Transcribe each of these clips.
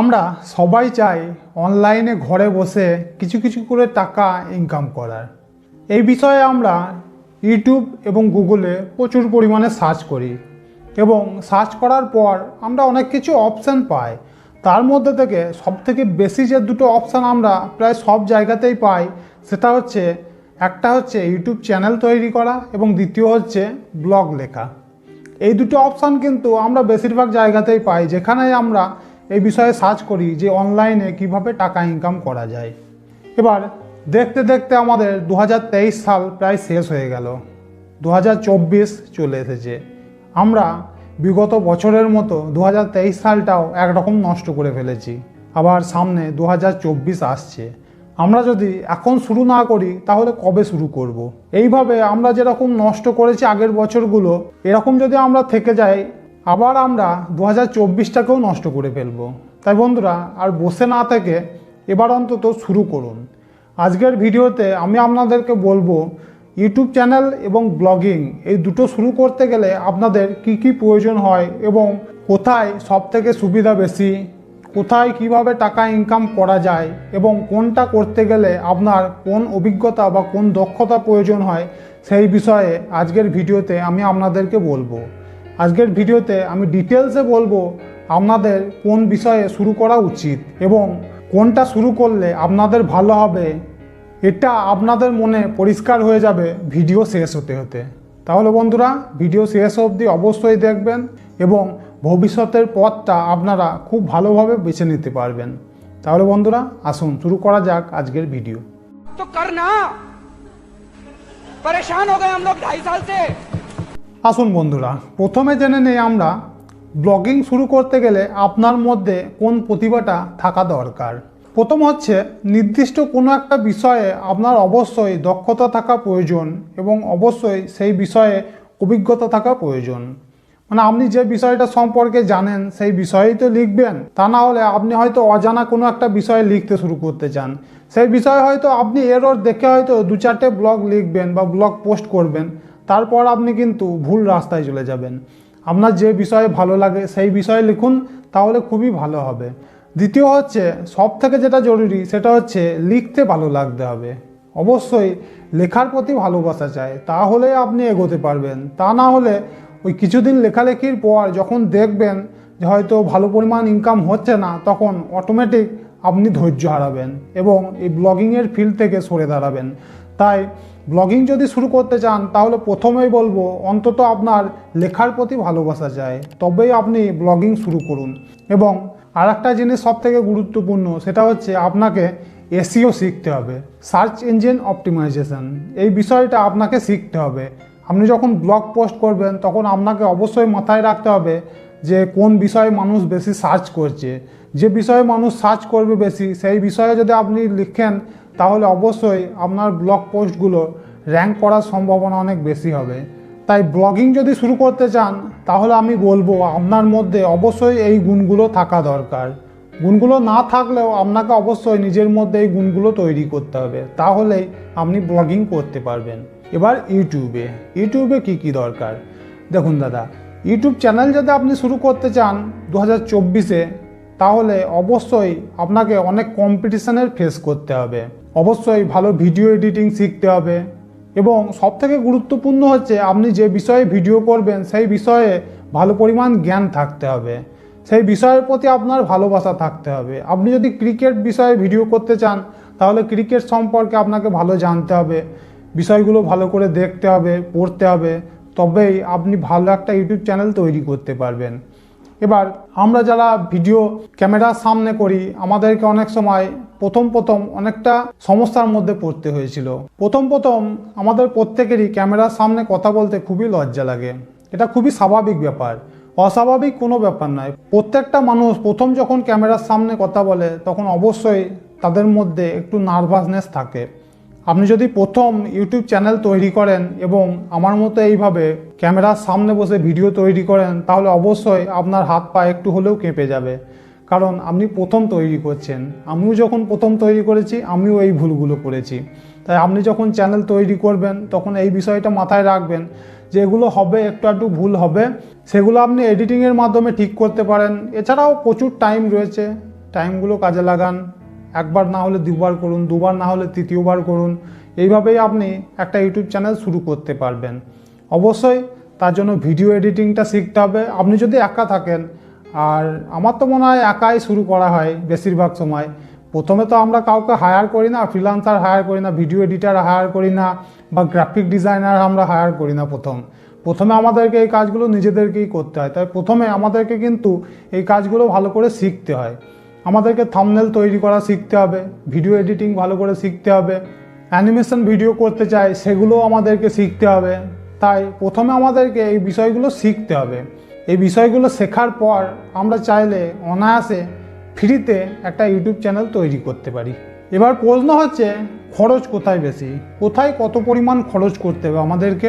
আমরা সবাই চাই অনলাইনে ঘরে বসে কিছু কিছু করে টাকা ইনকাম করার। এই বিষয়ে আমরা ইউটিউব এবং গুগলে প্রচুর পরিমাণে সার্চ করি এবং সার্চ করার পর আমরা অনেক কিছু অপশান পাই। তার মধ্যে থেকে সবথেকে বেশি যে দুটো অপশান আমরা প্রায় সব জায়গাতেই পাই, সেটা হচ্ছে, একটা হচ্ছে ইউটিউব চ্যানেল তৈরি করা এবং দ্বিতীয় হচ্ছে ব্লগ লেখা। এই দুটো অপশান কিন্তু আমরা বেশিরভাগ জায়গাতেই পাই, যেখানে আমরা এই বিষয়ে সার্চ করি যে অনলাইনে কীভাবে টাকা ইনকাম করা যায়। এবার দেখতে দেখতে আমাদের দু হাজার তেইশ সাল প্রায় শেষ হয়ে গেল। দু হাজার চব্বিশ চলে এসেছে। আমরা বিগত বছরের মতো দু হাজার তেইশ সালটাও একরকম নষ্ট করে ফেলেছি। আবার সামনে দু হাজার চব্বিশ আসছে। আমরা যদি এখন শুরু না করি, তাহলে কবে শুরু করব। এইভাবে আমরা যেরকম নষ্ট করেছি আগের বছরগুলো, এরকম যদি আমরা থেকে যাই আবার আমরা দু হাজার চব্বিশটাকেও নষ্ট করে ফেলব। তাই বন্ধুরা, আর বসে না থেকে এবার অন্তত শুরু করুন। আজকের ভিডিওতে আমি আপনাদেরকে বলব, ইউটিউব চ্যানেল এবং ব্লগিং এই দুটো শুরু করতে গেলে আপনাদের কি কি প্রয়োজন হয় এবং কোথায় সব থেকে সুবিধা বেশি, কোথায় কীভাবে টাকা ইনকাম করা যায় এবং কোনটা করতে গেলে আপনার কোন অভিজ্ঞতা বা কোন দক্ষতা প্রয়োজন হয় সেই বিষয়ে আজকের ভিডিওতে আমি আপনাদেরকে বলব। আজকের ভিডিওতে আমি ডিটেলসে বলবো আপনাদের কোন বিষয়ে শুরু করা উচিত এবং কোনটা শুরু করলে আপনাদের ভালো হবে এটা আপনাদের মনে পরিষ্কার হয়ে যাবে ভিডিও শেষ হতে হতে তাহলে বন্ধুরা ভিডিও শেষ অবধি অবশ্যই দেখবেন এবং ভবিষ্যতের পথটা আপনারা খুব ভালোভাবে বেছে নিতে পারবেন তাহলে বন্ধুরা আসুন শুরু করা যাক আজকের ভিডিও तो करना परेशान हो गए हम लोग ढाई साल से আসুন বন্ধুরা, প্রথমে জেনে নেই আমরা ব্লগিং শুরু করতে গেলে আপনার মধ্যে কোন প্রতিভাটা থাকা দরকার। প্রথম হচ্ছে নির্দিষ্ট কোনো একটা বিষয়ে আপনার অবশ্যই দক্ষতা থাকা প্রয়োজন এবং অবশ্যই সেই বিষয়ে অভিজ্ঞতা থাকা প্রয়োজন। মানে আপনি যে বিষয়টা সম্পর্কে জানেন সেই বিষয়েই তো লিখবেন, তা না হলে আপনি হয়তো অজানা কোনো একটা বিষয়ে লিখতে শুরু করতে চান। সেই বিষয়ে হয়তো আপনি এরর দেখে হয়তো দু চারটে ব্লগ লিখবেন বা ব্লগ পোস্ট করবেন তারপর আপনি কিন্তু ভুল রাস্তায় চলে যাবেন। আপনার যে বিষয়ে ভালো লাগে, সেই বিষয়ে লিখুন, তাহলে খুবই ভালো হবে। দ্বিতীয় হচ্ছে সব থেকে যেটা জরুরি, সেটা হচ্ছে লিখতে ভালো লাগতে হবে। অবশ্যই লেখার প্রতি ভালোবাসা চাই, তাহলে আপনি এগোতে পারবেন। তা না হলে ওই কিছুদিন লেখালেখির পর যখন দেখবেন যে হয়তো ভালো পরিমাণ ইনকাম হচ্ছে না, তখন অটোমেটিক আপনি ধৈর্য হারাবেন এবং এই ব্লগিংয়ের ফিল্ড থেকে সরে দাঁড়াবেন। তাই ব্লগিং যদি শুরু করতে চান, তাহলে প্রথমেই বলব, অন্তত আপনার লেখার প্রতি ভালোবাসা চাই। তবেই আপনি ব্লগিং শুরু করুন। এবং আর একটা জিনিস সবথেকে গুরুত্বপূর্ণ, সেটা হচ্ছে আপনাকে এসিও শিখতে হবে। সার্চ ইঞ্জিন অপটিমাইজেশন এই বিষয়টা আপনাকে শিখতে হবে। আপনি যখন ব্লগ পোস্ট করবেন, তখন আপনাকে অবশ্যই মাথায় রাখতে হবে যে কোন বিষয়ে মানুষ বেশি সার্চ করছে। যে বিষয়ে মানুষ সার্চ করবে বেশি, সেই বিষয়ে যদি আপনি লিখেন তাহলে অবশ্যই আপনার ব্লগ পোস্টগুলো র্যাঙ্ক করার সম্ভাবনা অনেক বেশি হবে। তাই ব্লগিং যদি শুরু করতে চান, তাহলে আমি বলব আপনার মধ্যে অবশ্যই এই গুণগুলো থাকা দরকার। গুণগুলো না থাকলেও আপনাকে অবশ্যই নিজের মধ্যে এই গুণগুলো তৈরি করতে হবে। তাহলেই আপনি ব্লগিং করতে পারবেন। এবার ইউটিউবে ইউটিউবে কি কি দরকার? দেখুন দাদা ইউটিউব চ্যানেল যদি আপনি শুরু করতে চান দু হাজার চব্বিশে তাহলে অবশ্যই আপনাকে অনেক কম্পিটিশনের ফেস করতে হবে। অবশ্যই ভালো ভিডিও এডিটিং শিখতে হবে। এবং সবথেকে গুরুত্বপূর্ণ হচ্ছে, আপনি যে বিষয়ে ভিডিও করবেন, সেই বিষয়ে ভালো পরিমাণ জ্ঞান থাকতে হবে। সেই বিষয়ের প্রতি আপনার ভালোবাসা থাকতে হবে। আপনি যদি ক্রিকেট বিষয়ে ভিডিও করতে চান, তাহলে ক্রিকেট সম্পর্কে আপনাকে ভালো জানতে হবে। বিষয়গুলো ভালো করে দেখতে হবে, পড়তে হবে। তবেই আপনি ভালো একটা ইউটিউব চ্যানেল তৈরি করতে পারবেন। এবার আমরা যারা ভিডিও ক্যামেরার সামনে করি, আমাদেরকে অনেক সময় প্রথম প্রথম অনেকটা সমস্যার মধ্যে পড়তে হয়েছিল। প্রথম প্রথম আমাদের প্রত্যেকেরই ক্যামেরার সামনে কথা বলতে খুবই লজ্জা লাগে। এটা খুবই স্বাভাবিক ব্যাপার। অস্বাভাবিক কোনো ব্যাপার নয়। প্রত্যেকটা মানুষ প্রথম যখন ক্যামেরার সামনে কথা বলে, তখন অবশ্যই তাদের মধ্যে একটু নার্ভাসনেস থাকে। আপনি যদি প্রথম ইউটিউব চ্যানেল তৈরি করেন এবং আমার মতো এইভাবে ক্যামেরার সামনে বসে ভিডিও তৈরি করেন, তাহলে অবশ্যই আপনার হাত পা একটু হলেও কেঁপে যাবে। কারণ আপনি প্রথম তৈরি করছেন। আমিও যখন প্রথম তৈরি করেছি, আমিও এই ভুলগুলো করেছি। তাই আপনি যখন চ্যানেল তৈরি করবেন, তখন এই বিষয়টা মাথায় রাখবেন যে এগুলো হবে, একটু একটু ভুল হবে। সেগুলো আপনি এডিটিংয়ের মাধ্যমে ঠিক করতে পারেন। এছাড়াও প্রচুর টাইম রয়েছে। টাইমগুলো কাজে লাগান। একবার না হলে দুবার করুন, দুবার না হলে তৃতীয়বার করুন। এইভাবেই আপনি একটা ইউটিউব চ্যানেল শুরু করতে পারবেন। অবশ্যই তার জন্য ভিডিও এডিটিংটা শিখতে হবে। আপনি যদি একা থাকেন, আর আমার তো মনে হয় একাই শুরু করা হয় বেশিরভাগ সময়। প্রথমে তো আমরা কাউকে হায়ার করি না ফ্রিলান্সার হায়ার করি না ভিডিও এডিটার হায়ার করি না, বা গ্রাফিক ডিজাইনার আমরা হায়ার করি না প্রথম। প্রথমে আমাদেরকে এই কাজগুলো নিজেদেরকেই করতে হয়। তাই প্রথমে আমাদেরকে কিন্তু এই কাজগুলো ভালো করে শিখতে হয়। আমাদেরকে থামনেল তৈরি করা শিখতে হবে ভিডিও এডিটিং ভালো করে শিখতে হবে অ্যানিমেশন ভিডিও করতে চাই সেগুলোও আমাদেরকে শিখতে হবে। তাই প্রথমে আমাদেরকে এই বিষয়গুলো শিখতে হবে। এই বিষয়গুলো শেখার পর আমরা চাইলে অনায়াসে ফ্রিতে একটা ইউটিউব চ্যানেল তৈরি করতে পারি। এবার প্রশ্ন হচ্ছে, খরচ কোথায় বেশি? কোথায় কত পরিমাণ খরচ করতে হবে আমাদেরকে?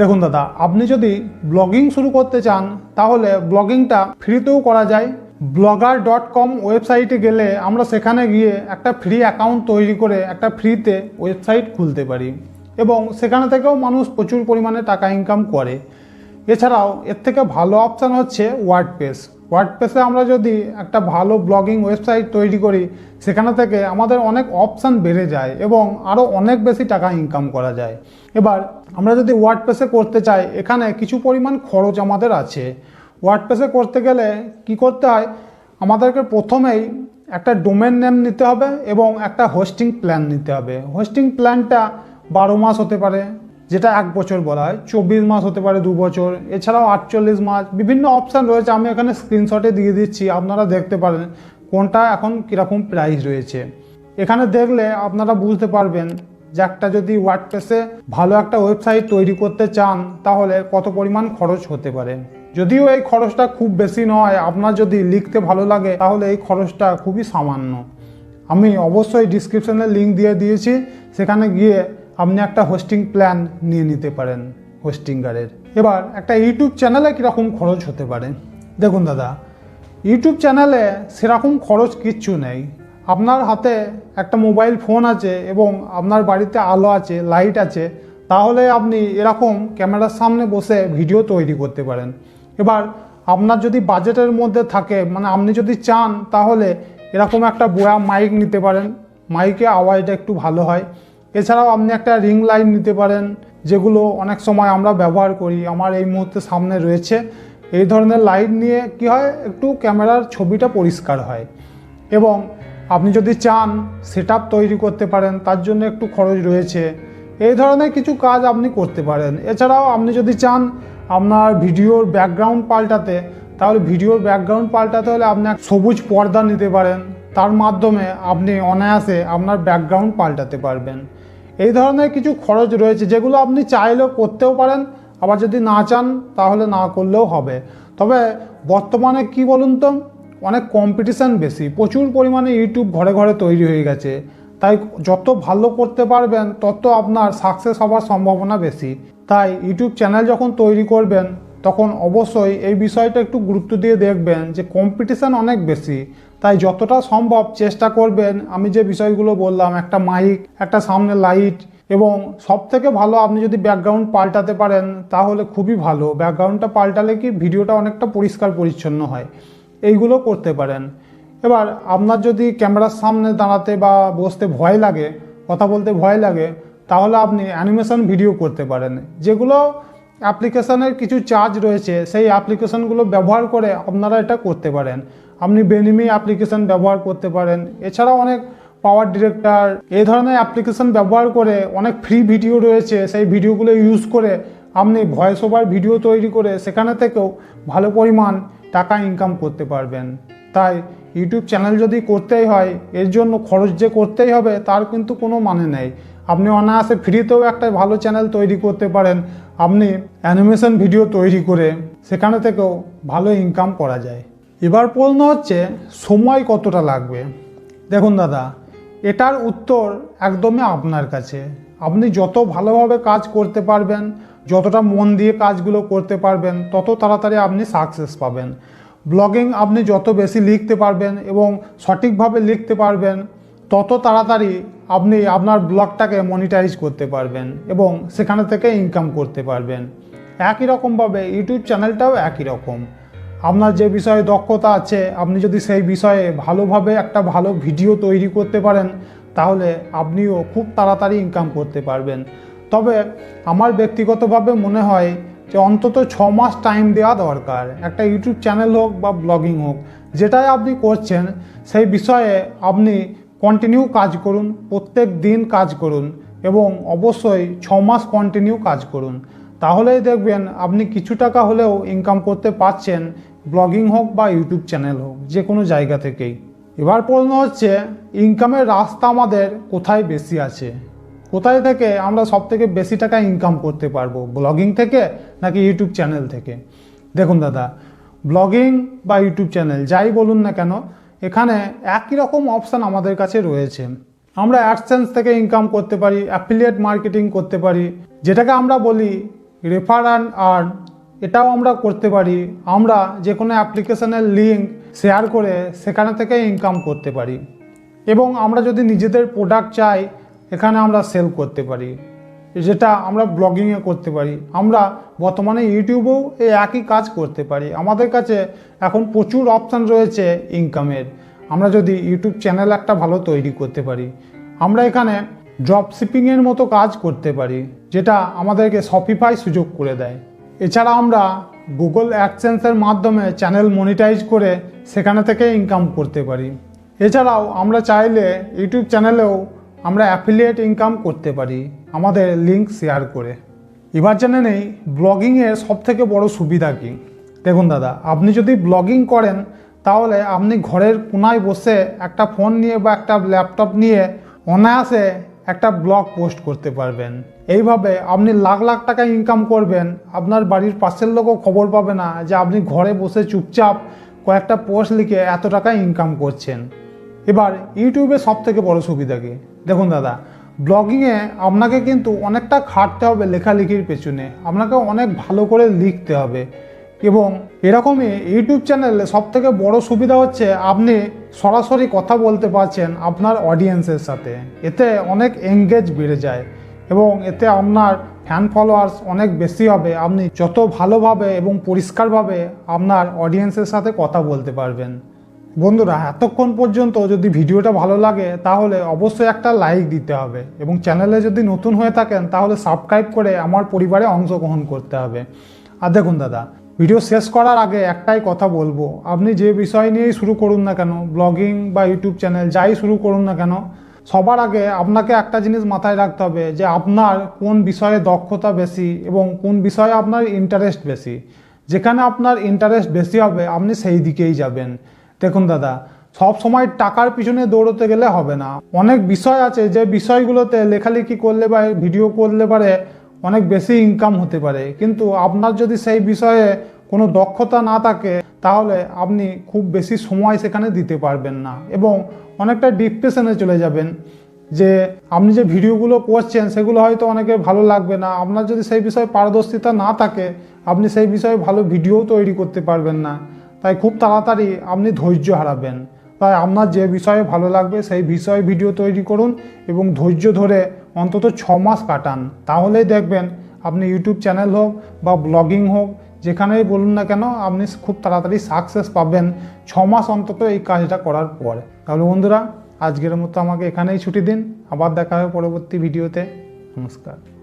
দেখুন দাদা, আপনি যদি ব্লগিং শুরু করতে চান, তাহলে ব্লগিংটা ফ্রিতেও করা যায় ব্লগার ডট কম ওয়েবসাইটে গেলে আমরা সেখানে গিয়ে একটা ফ্রি অ্যাকাউন্ট তৈরি করে একটা ফ্রিতে ওয়েবসাইট খুলতে পারি। এবং সেখানে থেকেও মানুষ প্রচুর পরিমাণে টাকা ইনকাম করে। এছাড়াও এর থেকে ভালো অপশান হচ্ছে ওয়ার্ডপ্রেস ওয়ার্ডপ্রেসে আমরা যদি একটা ভালো ব্লগিং ওয়েবসাইট তৈরি করি, সেখানে থেকে আমাদের অনেক অপশান বেড়ে যায় এবং আরও অনেক বেশি টাকা ইনকাম করা যায়। এবার আমরা যদি ওয়ার্ডপ্রেসে করতে চাই, এখানে কিছু পরিমাণ খরচ আমাদের আছে। ওয়ার্ডপ্রেসে করতে গেলে কি করতে হয়? আমাদেরকে প্রথমেই একটা ডোমেন নেম নিতে হবে এবং একটা হোস্টিং প্ল্যান নিতে হবে। হোস্টিং প্ল্যানটা বারো মাস হতে পারে, যেটা এক বছর বলা হয়। চব্বিশ মাস হতে পারে, দু বছর। এছাড়াও আটচল্লিশ মাস। বিভিন্ন অপশান রয়েছে, আমি এখানে স্ক্রিনশটে দিয়ে দিচ্ছি, আপনারা দেখতে পারেন কোনটা এখন কীরকম প্রাইস রয়েছে। এখানে দেখলে আপনারা বুঝতে পারবেন যে একটা যদি ওয়ার্ডপ্রেসে ভালো একটা ওয়েবসাইট তৈরি করতে চান, তাহলে কত পরিমাণ খরচ হতে পারে। যদিও এই খরচটা খুব বেশি নয়, আপনার যদি লিখতে ভালো লাগে, তাহলে এই খরচটা খুবই সামান্য। আমি অবশ্যই ডিসক্রিপশনে লিঙ্ক দিয়ে দিয়েছি, সেখানে গিয়ে আপনি একটা হোস্টিং প্ল্যান নিয়ে নিতে পারেন হোস্টিংগারের এবার একটা ইউটিউব চ্যানেলে কীরকম খরচ হতে পারে? দেখুন দাদা, ইউটিউব চ্যানেলে সেরকম খরচ কিচ্ছু নেই। আপনার হাতে একটা মোবাইল ফোন আছে এবং আপনার বাড়িতে আলো আছে লাইট আছে, তাহলে আপনি এরকম ক্যামেরার সামনে বসে ভিডিও তৈরি করতে পারেন। এবার আপনার যদি বাজেটের মধ্যে থাকে মানে আপনি যদি চান, তাহলে এরকম একটা বয়া মাইক নিতে পারেন। মাইকে আওয়াজটা একটু ভালো হয়। এছাড়াও আপনি একটা রিং লাইট নিতে পারেন, যেগুলো অনেক সময় আমরা ব্যবহার করি, আমার এই মুহূর্তে সামনে রয়েছে। এই ধরনের লাইট নিয়ে কি হয়, একটু ক্যামেরার ছবিটা পরিষ্কার হয়। এবং আপনি যদি চান সেট তৈরি করতে পারেন, তার জন্য একটু খরচ রয়েছে। এই ধরনের কিছু কাজ আপনি করতে পারেন। এছাড়াও আপনি যদি চান আপনার ভিডিওর ব্যাকগ্রাউন্ড পাল্টাতে, তাহলে ভিডিওর ব্যাকগ্রাউন্ড পাল্টাতে হলে আপনি এক সবুজ পর্দা নিতে পারেন। তার মাধ্যমে আপনি অনায়াসে আপনার ব্যাকগ্রাউন্ড পাল্টাতে পারবেন। এই ধরনের কিছু খরচ রয়েছে যেগুলো আপনি চাইলেও করতেও পারেন, আবার যদি না চান তাহলে না করলেও হবে। তবে বর্তমানে কি বলুন তো, অনেক কম্পিটিশান বেশি, প্রচুর পরিমাণে ইউটিউব ঘরে ঘরে তৈরি হয়ে গেছে। তাই যত ভালো করতে পারবেন, তত আপনার সাকসেস হওয়ার সম্ভাবনা বেশি। তাই ইউটিউব চ্যানেল যখন তৈরি করবেন, তখন অবশ্যই এই বিষয়টা একটু গুরুত্ব দিয়ে দেখবেন যে কম্পিটিশান অনেক বেশি। তাই যতটা সম্ভব চেষ্টা করবেন, আমি যে বিষয়গুলো বললাম, একটা মাইক একটা সামনে লাইট এবং সব থেকে ভালো আপনি যদি ব্যাকগ্রাউন্ড পাল্টাতে পারেন, তাহলে খুবই ভালো। ব্যাকগ্রাউন্ডটা পাল্টালে কি ভিডিওটা অনেকটা পরিষ্কার পরিচ্ছন্ন হয়। এইগুলো করতে পারেন। এবার আপনার যদি ক্যামেরার সামনে দাঁড়াতে বা বসতে ভয় লাগে, কথা বলতে ভয় লাগে তাহলে আপনি অ্যানিমেশন ভিডিও করতে পারেন। যেগুলো অ্যাপ্লিকেশানের কিছু চার্জ রয়েছে, সেই অ্যাপ্লিকেশনগুলো ব্যবহার করে আপনারা এটা করতে পারেন। আপনি বেনিমি অ্যাপ্লিকেশন ব্যবহার করতে পারেন। এছাড়াও অনেক পাওয়ার ডিরেক্টর এই ধরনের অ্যাপ্লিকেশন ব্যবহার করে অনেক ফ্রি ভিডিও রয়েছে, সেই ভিডিওগুলো ইউজ করে আপনি ভয়েস ওভার ভিডিও তৈরি করে সেখানে থেকেও ভালো পরিমাণ টাকা ইনকাম করতে পারবেন। তাই ইউটিউব চ্যানেল যদি করতেই হয়, এর জন্য খরচ যে করতেই হবে, তার কিন্তু কোনো মানে নেই। আপনি অনায়াসে ফ্রিতেও একটা ভালো চ্যানেল তৈরি করতে পারেন। আপনি অ্যানিমেশন ভিডিও তৈরি করে সেখানে থেকেও ভালো ইনকাম করা যায়। এবার প্রশ্ন হচ্ছে, সময় কতটা লাগবে? দেখুন দাদা, এটার উত্তর একদমই আপনার কাছে। আপনি যত ভালোভাবে কাজ করতে পারবেন, যতটা মন দিয়ে কাজগুলো করতে পারবেন, তত তাড়াতাড়ি আপনি সাকসেস পাবেন। ব্লগিং আপনি যত বেশি লিখতে পারবেন এবং সঠিকভাবে লিখতে পারবেন, তত তাড়াতাড়ি আপনি আপনার ব্লগটাকে মনিটাইজ করতে পারবেন এবং সেখানে থেকে ইনকাম করতে পারবেন। একই রকমভাবে ইউটিউব চ্যানেলটাও একই রকম। আপনার যে বিষয়ে দক্ষতা আছে, আপনি যদি সেই বিষয়ে ভালোভাবে একটা ভালো ভিডিও তৈরি করতে পারেন, তাহলে আপনিও খুব তাড়াতাড়ি ইনকাম করতে পারবেন। তবে আমার ব্যক্তিগতভাবে মনে হয় যে অন্তত ছ মাস টাইম দেওয়া দরকার। একটা ইউটিউব চ্যানেল হোক বা ব্লগিং হোক, যেটাই আপনি করছেন, সেই বিষয়ে আপনি কন্টিনিউ কাজ করুন, প্রত্যেক দিন কাজ করুন এবং অবশ্যই ছ মাস কন্টিনিউ কাজ করুন। তাহলেই দেখবেন আপনি কিছু টাকা হলেও ইনকাম করতে পারছেন ব্লগিং হোক বা ইউটিউব চ্যানেল হোক, যে কোনো জায়গা থেকেই। এবার প্রশ্ন হচ্ছে ইনকামের রাস্তা আমাদের কোথায় বেশি আছে? কোথায় থেকে আমরা সব থেকে বেশি টাকা ইনকাম করতে পারব? ব্লগিং থেকে নাকি ইউটিউব চ্যানেল থেকে? দেখুন দাদা ব্লগিং বা ইউটিউব চ্যানেল যাই বলুন না কেন এখানে একই রকম অপশান আমাদের কাছে রয়েছে। আমরা অ্যাডসেন্স থেকে ইনকাম করতে পারি অ্যাফিলিয়েট মার্কেটিং করতে পারি, যেটাকে আমরা বলি রেফার অ্যান্ড আর্ন এটাও আমরা করতে পারি। আমরা যে কোনো অ্যাপ্লিকেশনের লিঙ্ক শেয়ার করে সেখানে থেকে ইনকাম করতে পারি। এবং আমরা যদি নিজেদের প্রোডাক্ট চাই, এখানে আমরা সেল করতে পারি। যেটা আমরা ব্লগিংয়ে করতে পারি। আমরা বর্তমানে ইউটিউবেও এই একই কাজ করতে পারি। আমাদের কাছে এখন প্রচুর অপশান রয়েছে ইনকামের আমরা যদি ইউটিউব চ্যানেল একটা ভালো তৈরি করতে পারি। আমরা এখানে ড্রপ শিপিংয়ের মতো কাজ করতে পারি, যেটা আমাদেরকে শপিফাই সুযোগ করে দেয়। এছাড়া আমরা গুগল অ্যাডসেন্সের মাধ্যমে চ্যানেল মনিটাইজ করে সেখানে থেকে ইনকাম করতে পারি। এছাড়াও আমরা চাইলে ইউটিউব চ্যানেলেও আমরা অ্যাফিলিয়েট ইনকাম করতে পারি। আমাদের লিঙ্ক শেয়ার করে। এবার জেনে নেই ব্লগিংয়ের সবথেকে বড় সুবিধা কী? দেখুন দাদা, আপনি যদি ব্লগিং করেন, তাহলে আপনি ঘরের কোনায় বসে একটা ফোন নিয়ে বা একটা ল্যাপটপ নিয়ে অনায়াসে একটা ব্লগ পোস্ট করতে পারবেন। এইভাবে আপনি লাখ লাখ টাকা ইনকাম করবেন। আপনার বাড়ির পাশের লোকও খবর পাবে না যে আপনি ঘরে বসে চুপচাপ কয়েকটা পোস্ট লিখে এত টাকা ইনকাম করছেন। এবার ইউটিউবে সব থেকে বড় সুবিধা কি? দেখুন দাদা ব্লগিংয়ে আপনাকে কিন্তু অনেকটা খাটতে হবে লেখালেখির পেছনে। আপনাকে অনেক ভালো করে লিখতে হবে। এবং এরকমই ইউটিউব চ্যানেলে সব থেকে বড় সুবিধা হচ্ছে আপনি সরাসরি কথা বলতে পারছেন আপনার অডিয়েন্সের সাথে। এতে অনেক এঙ্গেজ বেড়ে যায়। এবং এতে আপনার ফ্যান ফলোয়ার্স অনেক বেশি হবে। আপনি যত ভালোভাবে এবং পরিষ্কারভাবে আপনার অডিয়েন্সের সাথে কথা বলতে পারবেন। বন্ধুরা, এতক্ষণ পর্যন্ত যদি ভিডিওটা ভালো লাগে, তাহলে অবশ্যই একটা লাইক দিতে হবে এবং চ্যানেলে যদি নতুন হয়ে থাকেন, তাহলে সাবস্ক্রাইব করে আমার পরিবারে অংশগ্রহণ করতে হবে। আর দেখুন দাদা ভিডিও শেষ করার আগে একটাই কথা বলব। আপনি যে বিষয় নিয়েই শুরু করুন না কেন ব্লগিং বা ইউটিউব চ্যানেল যাই শুরু করুন না কেন, সবার আগে আপনাকে একটা জিনিস মাথায় রাখতে হবে যে আপনার কোন বিষয়ে দক্ষতা বেশি এবং কোন বিষয়ে আপনার ইন্টারেস্ট বেশি। যেখানে আপনার ইন্টারেস্ট বেশি হবে, আপনি সেই দিকেই যাবেন। দেখুন দাদা, সব সময় টাকার পিছনে দৌড়তে গেলে হবে না। অনেক বিষয় আছে, যে বিষয়গুলোতে লেখালেখি করলে বা ভিডিও করলে পারে অনেক বেশি ইনকাম হতে পারে। কিন্তু আপনার যদি সেই বিষয়ে কোনো দক্ষতা না থাকে, তাহলে আপনি খুব বেশি সময় সেখানে দিতে পারবেন না এবং অনেকটা ডিপ্রেশনে চলে যাবেন। যে আপনি যে ভিডিওগুলো করছেন, সেগুলো হয়তো অনেকের ভালো লাগবে না। আপনার যদি সেই বিষয়ে পারদর্শিতা না থাকে, আপনি সেই বিষয়ে ভালো ভিডিও তৈরি করতে পারবেন না। তাই খুব তাড়াতাড়ি আপনি ধৈর্য হারাবেন। তাই আপনার যে বিষয়ে ভালো লাগবে সেই বিষয়ে ভিডিও তৈরি করুন এবং ধৈর্য ধরে অন্তত ছ মাস কাটান। তাহলেই দেখবেন আপনি ইউটিউব চ্যানেল হোক বা ব্লগিং হোক, যেখানেই বলুন না কেন আপনি খুব তাড়াতাড়ি সাকসেস পাবেন ছ মাস অন্তত এই কাজটা করার পর। তাহলে বন্ধুরা, আজকের মতো আমাকে এখানেই ছুটি দিন। আবার দেখা হবে পরবর্তী ভিডিওতে। নমস্কার।